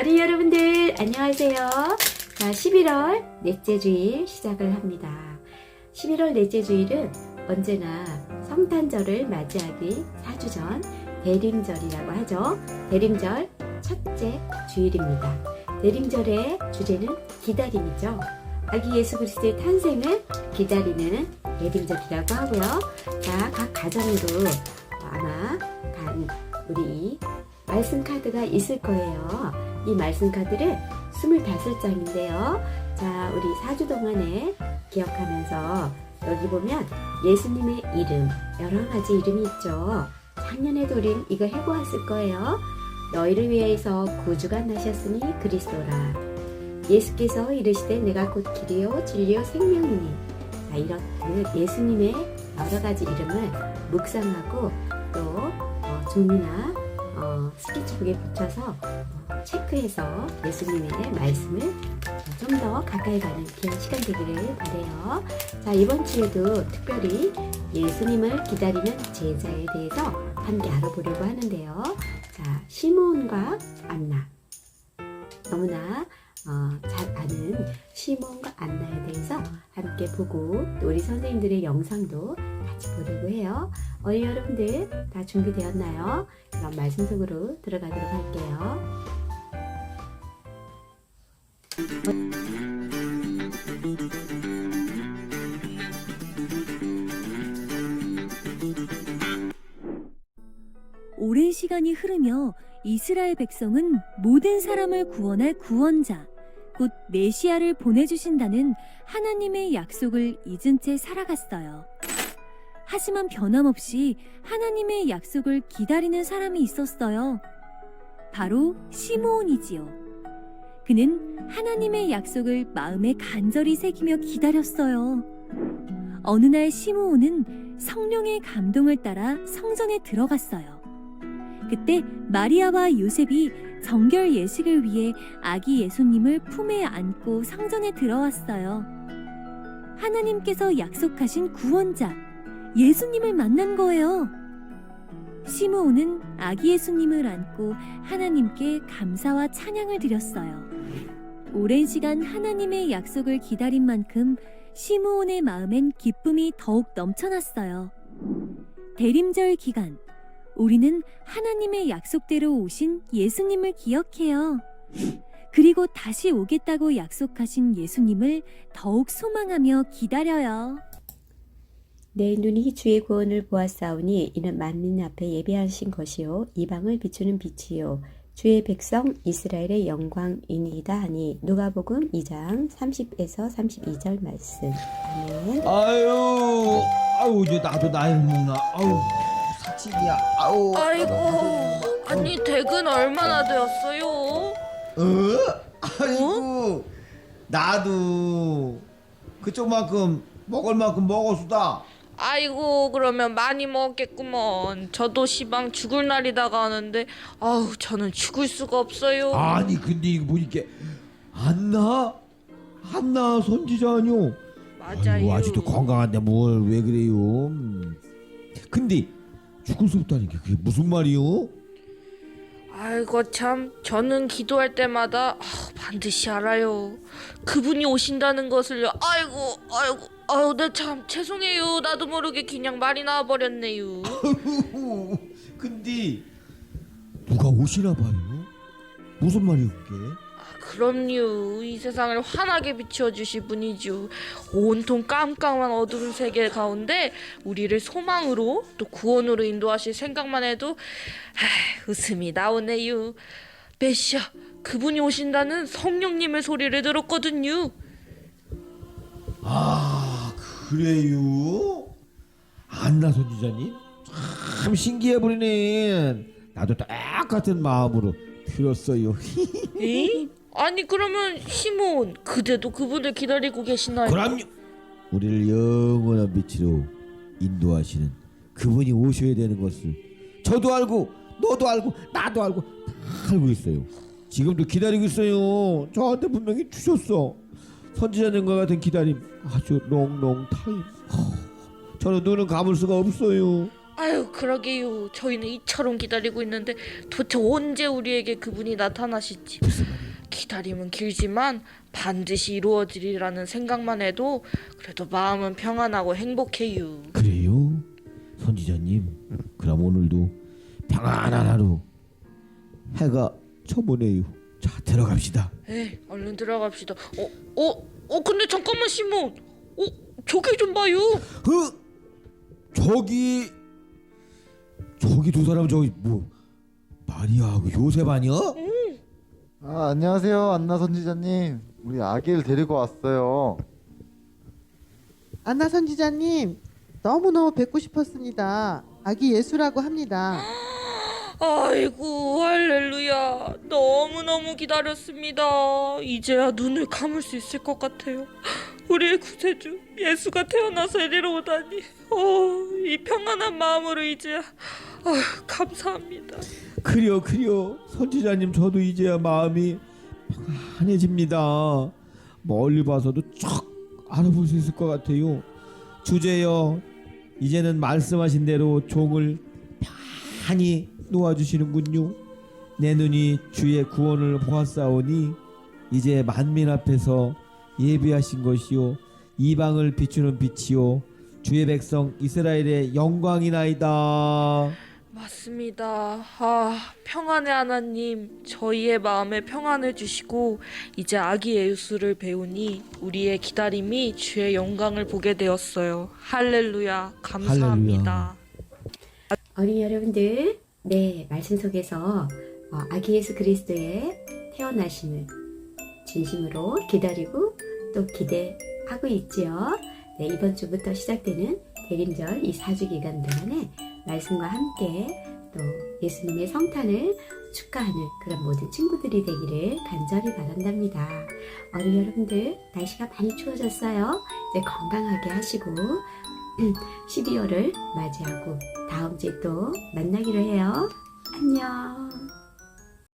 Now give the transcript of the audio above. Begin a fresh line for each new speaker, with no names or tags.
어린이 여러분들 안녕하세요. 자, 11월 넷째 주일 시작을 합니다. 11월 넷째 주일은 언제나 성탄절을 맞이하기 4주 전 대림절이라고 하죠. 대림절 첫째 주일입니다. 대림절의 주제는 기다림이죠. 아기 예수 그리스도의 탄생을 기다리는 대림절이라고 하고요. 자, 각 가정으로 아마 간 우리 말씀 카드가 있을 거예요. 이 말씀 카드를 25장인데요. 자, 우리 4주 동안에 기억하면서 여기 보면 예수님의 이름, 여러 가지 이름이 있죠. 작년에도 우린 이거 해보았을 거예요. 너희를 위해서 구주가 나셨으니 그리스도라. 예수께서 이르시되 내가 곧 길이요 진리요 생명이니. 자, 이렇듯 예수님의 여러 가지 이름을 묵상하고 또 어, 종이나 어, 스케치북에 붙여서 어, 체크해서 예수님의 말씀을 좀 더 가까이 가는 귀한 시간 되기를 바래요. 자 이번 주에도 특별히 예수님을 기다리는 제자에 대해서 함께 알아보려고 하는데요. 자 시몬과 안나 너무나 어, 잘 아는 시몬과 안나에 대해서 함께 보고 또 우리 선생님들의 영상도 같이 보려고 해요. 어린 여러분들 다 준비되었나요? 그럼 말씀 속으로 들어가도록 할게요.
오랜 시간이 흐르며 이스라엘 백성은 모든 사람을 구원할 구원자, 곧 메시아를 보내주신다는 하나님의 약속을 잊은 채 살아갔어요. 하지만 변함없이 하나님의 약속을 기다리는 사람이 있었어요. 바로 시므온이지요. 그는 하나님의 약속을 마음에 간절히 새기며 기다렸어요. 어느 날 시므온은 성령의 감동을 따라 성전에 들어갔어요. 그때 마리아와 요셉이 정결 예식을 위해 아기 예수님을 품에 안고 성전에 들어왔어요. 하나님께서 약속하신 구원자, 예수님을 만난 거예요. 시므온은 아기 예수님을 안고 하나님께 감사와 찬양을 드렸어요. 오랜 시간 하나님의 약속을 기다린 만큼 시므온의 마음엔 기쁨이 더욱 넘쳐났어요. 대림절 기간, 우리는 하나님의 약속대로 오신 예수님을 기억해요. 그리고 다시 오겠다고 약속하신 예수님을 더욱 소망하며 기다려요.
내 눈이 주의 구원을 보았사오니 이는 만민 앞에 예배하신 것이요 이방을 비추는 빛이요 주의 백성 이스라엘의 영광이니이다 하니 누가복음 2장 30에서 32절 말씀. 아멘.
아유, 아유, 이제 나도 나이를 먹나. 아유, 사치기야. 아우.
아이고, 아니 댁은 얼마나 되었어요?
어? 아이고, 나도 그쪽만큼 먹을 만큼 먹었수다.
아이고, 그러면 많이 먹겠구먼. 저도 시방 죽을 날이 다가오는데, 아우, 저는 죽을 수가 없어요.
아니, 근데 이거 보니까 안나, 안나 선지자 아니오.
맞아요.
아이고, 아직도 건강한데 뭘 왜 그래요? 음. 근데 죽을 수 없다는 게 그게 무슨 말이요?
아이고 참, 저는 기도할 때마다 아, 반드시 알아요. 그분이 오신다는 것을요. 아이고, 아이고, 아유, 네 참 죄송해요. 나도 모르게 그냥 말이 나와 버렸네요.
근데 누가 오시나 봐요? 무슨 말이요 그게?
아, 그럼요. 이 세상을 환하게 비추어 주실 분이죠. 온통 깜깜한 어두운 세계 가운데 우리를 소망으로 또 구원으로 인도하실 생각만 해도 하, 웃음이 나오네요. 메시아, 그분이 오신다는 성령님의 소리를 들었거든요.
아 그래요? 안나 선지자님 참 신기해 보이네. 나도 똑같은 마음으로 들었어요.
에? 아니 그러면 시몬 그대도 그분을 기다리고 계시나요?
그럼요. 우리를 영원한 빛으로 인도하시는 그분이 오셔야 되는 것을 저도 알고 너도 알고 나도 알고 다 알고 있어요. 지금도 기다리고 있어요. 저한테 분명히 주셨어. 선지자님과 같은 기다림 아주 롱롱 타임. 허, 저는 눈은 감을 수가 없어요.
아유 그러게요. 저희는 이처럼 기다리고 있는데 도대체 언제 우리에게 그분이 나타나실지? 기다림은 길지만 반드시 이루어지리라는 생각만 해도 그래도 마음은 평안하고 행복해요.
그래요? 선지자님 그럼 오늘도 평안한 하루 해가 저무네요 자 들어갑시다
에이 얼른 들어갑시다. 어, 어, 어 근데 잠깐만 시몬. 어 저기 좀 봐요.
어? 저기 저기 두 사람 저기 뭐 마리아하고 요셉 아니야?
아, 안녕하세요. 안나 선지자님. 우리 아기를 데리고 왔어요.
안나 선지자님 너무너무 뵙고 싶었습니다. 아기 예수라고 합니다.
아이고 할렐루야. 너무너무 기다렸습니다. 이제야 눈을 감을 수 있을 것 같아요. 우리의 구세주 예수가 태어나서 이리로 오다니. 어, 이 평안한 마음으로 이제야. 아휴, 감사합니다.
그려 그려. 선지자님 저도 이제야 마음이 평안해집니다. 멀리 봐서도 쫙 알아볼 수 있을 것 같아요. 주제여 이제는 말씀하신 대로 종을 편히 놓아주시는군요. 내 눈이 주의 구원을 보았사오니 이제 만민 앞에서 예비하신 것이요. 이방을 비추는 빛이요. 주의 백성 이스라엘의 영광이나이다.
맞습니다. 아 평안의 하나님 저희의 마음에 평안을 주시고 이제 아기 예수를 배우니 우리의 기다림이 주의 영광을 보게 되었어요. 할렐루야. 감사합니다
어린이 여러분들, 네, 말씀 속에서 어, 아기 예수 그리스도의 태어나심을 진심으로 기다리고 또 기대하고 있지요. 네, 이번 주부터 시작되는 대림절 이 4주 기간 동안에 말씀과 함께 또 예수님의 성탄을 축하하는 그런 모든 친구들이 되기를 간절히 바란답니다. 어린이 여러분들, 날씨가 많이 추워졌어요. 이제 건강하게 하시고 12월을 맞이하고 다음 주에 또 만나기로 해요. 안녕.